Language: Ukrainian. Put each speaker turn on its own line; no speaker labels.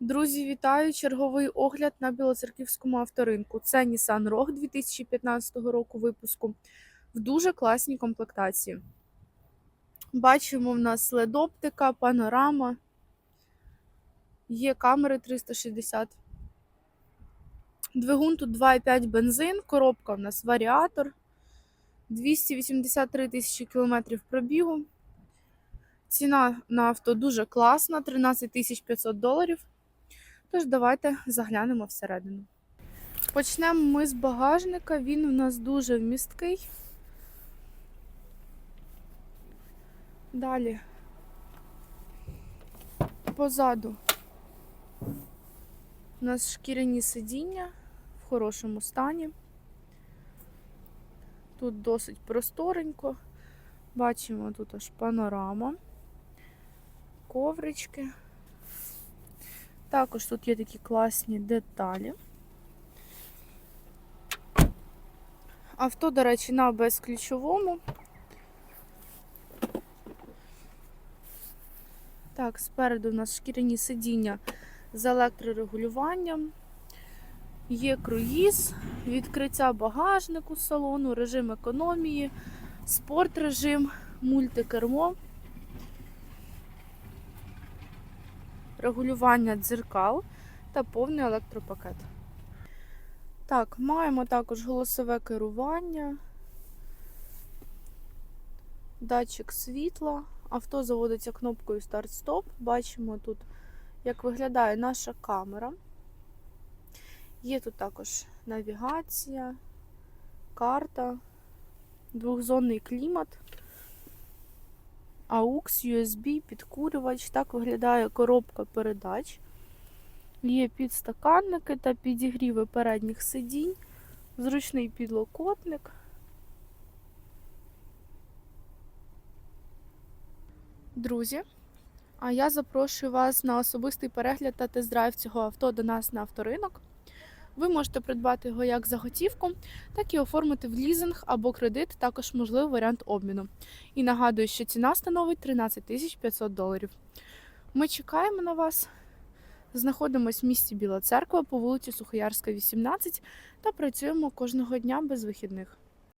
Друзі, вітаю! Черговий огляд на Білоцерківському авторинку. Це Nissan Rogue 2015 року випуску в дуже класній комплектації. Бачимо, в нас LED-оптика, панорама, є камери 360. Двигун тут 2,5 бензин, коробка в нас варіатор, 283 тисячі кілометрів пробігу. Ціна на авто дуже класна, 13 500 доларів. Тож давайте заглянемо всередину. Почнемо ми з багажника. Він у нас дуже вмісткий. Далі позаду у нас шкіряні сидіння в хорошому стані. Тут досить просторенько. Бачимо тут аж панорама, коврички. Також тут є такі класні деталі. Авто, до речі, на безключовому. Так, спереду у нас шкіряні сидіння з електрорегулюванням. Є круїз, відкриття багажнику салону, режим економії, спорт режим, мультикермо. Регулювання дзеркал та повний електропакет. Так, маємо також голосове керування, датчик світла, авто заводиться кнопкою старт-стоп. Бачимо тут, як виглядає наша камера. Є тут також навігація, карта, двохзонний клімат. AUX, USB, підкурювач. Так виглядає коробка передач. Є підстаканники та підігріви передніх сидінь, зручний підлокотник. Друзі, а я запрошую вас на особистий перегляд та тест-драйв цього авто до нас на авторинок. Ви можете придбати його як за готівку, так і оформити в лізинг або кредит, також можливий варіант обміну. І нагадую, що ціна становить 13 500 доларів. Ми чекаємо на вас. Знаходимось в місті Біла Церква по вулиці Сухоярська, 18 та працюємо кожного дня без вихідних.